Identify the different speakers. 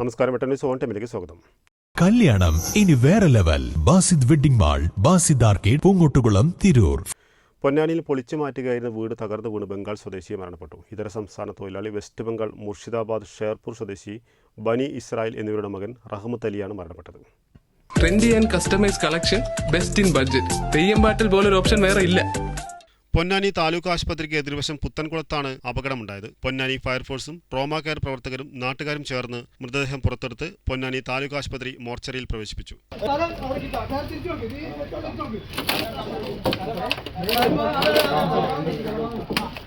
Speaker 1: നമസ്കാരം വെട്ടൻ ഓൺ ടൈമിലേക്ക് സ്വാഗതം.
Speaker 2: കല്യാണം ഇനി വേറെ level. Basid wedding mall Basid arcade Poongottukulam Tirur.
Speaker 1: പൊന്നാനിയിൽ പൊളിച്ചു മാറ്റുകയായിരുന്ന വീട് തകർന്നു വീണ് ബംഗാൾ സ്വദേശിയെ മരണപ്പെട്ടു. ഇതര സംസ്ഥാന തൊഴിലാളി വെസ്റ്റ് ബംഗാൾ മുർഷിദാബാദ് ഷേർപൂർ സ്വദേശി ബനി ഇസ്രായേൽ എന്നിവരുടെ മകൻ റഹ്മത്ത് അലിയാണ് മരണപ്പെട്ടത്.
Speaker 3: Trendy and customise collection best in budget Theyyam പാട്ടിൽ പോലൊരു ഓപ്ഷൻ വേറെ ഇല്ല.
Speaker 1: പൊന്നാനി താലൂക്ക് ആശുപത്രിക്ക് എതിർവശം പുത്തൻകുളത്താണ് അപകടമുണ്ടായത്. പൊന്നാനി ഫയർഫോഴ്സും ട്രോമാ കെയർ പ്രവർത്തകരും നാട്ടുകാരും ചേർന്ന് മൃതദേഹം പുറത്തെടുത്ത് പൊന്നാനി താലൂക്ക് ആശുപത്രി മോർച്ചറിയിൽ പ്രവേശിപ്പിച്ചു.